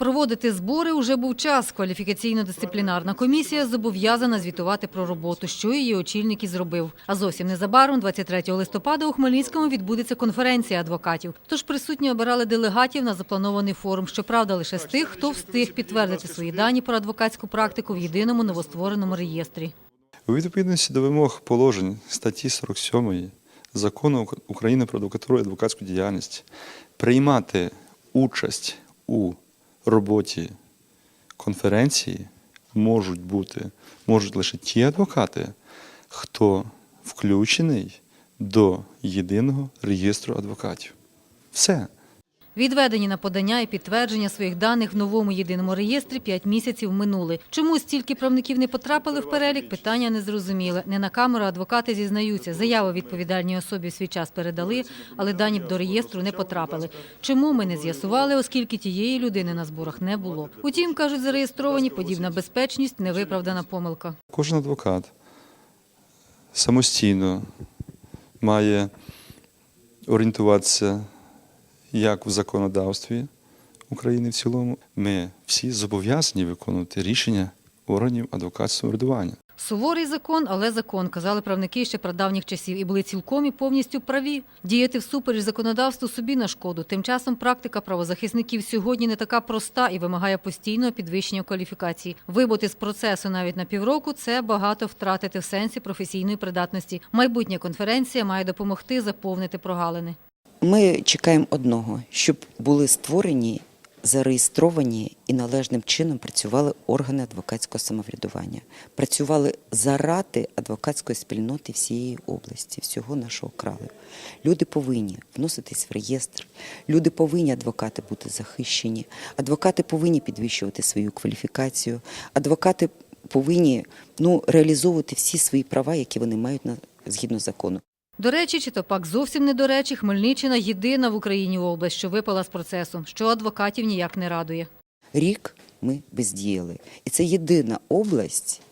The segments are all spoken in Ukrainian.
Проводити збори уже був час. Кваліфікаційно-дисциплінарна комісія зобов'язана звітувати про роботу, що її очільник і зробив. А зовсім незабаром, 23 листопада, у Хмельницькому відбудеться конференція адвокатів. Тож присутні обирали делегатів на запланований форум. Щоправда, лише з тих, хто встиг підтвердити свої дані про адвокатську практику в єдиному новоствореному реєстрі. У відповідності до вимог положень статті 47 Закону України про адвокатуру і адвокатську діяльність приймати участь у роботі конференції можуть бути можуть лише ті адвокати, хто включений до єдиного реєстру адвокатів. Все. Відведені на подання і підтвердження своїх даних в новому єдиному реєстрі 5 місяців минули. Чому стільки правників не потрапили в перелік, питання не зрозуміле. Не на камеру адвокати зізнаються. Заяву відповідальній особі свій час передали, але дані до реєстру не потрапили. Чому ми не з'ясували, оскільки тієї людини на зборах не було. Утім, кажуть, зареєстровані подібна безпечність невиправдана помилка. Кожен адвокат самостійно має орієнтуватися як в законодавстві України в цілому. Ми всі зобов'язані виконувати рішення органів адвокатського самоврядування. Суворий закон, але закон, казали правники ще прадавніх часів і були цілком і повністю праві. Діяти всупереч законодавству собі на шкоду. Тим часом практика правозахисників сьогодні не така проста і вимагає постійного підвищення кваліфікації. Вибути з процесу навіть на півроку це багато втратити в сенсі професійної придатності. Майбутня конференція має допомогти заповнити прогалини. Ми чекаємо одного, щоб були створені, зареєстровані і належним чином працювали органи адвокатського самоврядування, працювали заради адвокатської спільноти всієї області, всього нашого краю. Люди повинні вноситись в реєстр, люди повинні адвокати бути захищені, адвокати повинні підвищувати свою кваліфікацію, адвокати повинні ну, реалізовувати всі свої права, які вони мають на згідно закону. До речі, чи то пак зовсім не до речі, Хмельниччина єдина в Україні область, що випала з процесу, що адвокатів ніяк не радує. Рік ми бездіяли. І це єдина область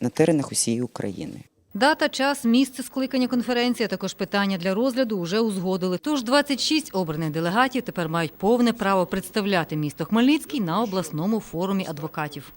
на теренах усієї України. Дата, час, місце скликання конференції, а також питання для розгляду вже узгодили. Тож 26 обраних делегатів тепер мають повне право представляти місто Хмельницький на обласному форумі адвокатів.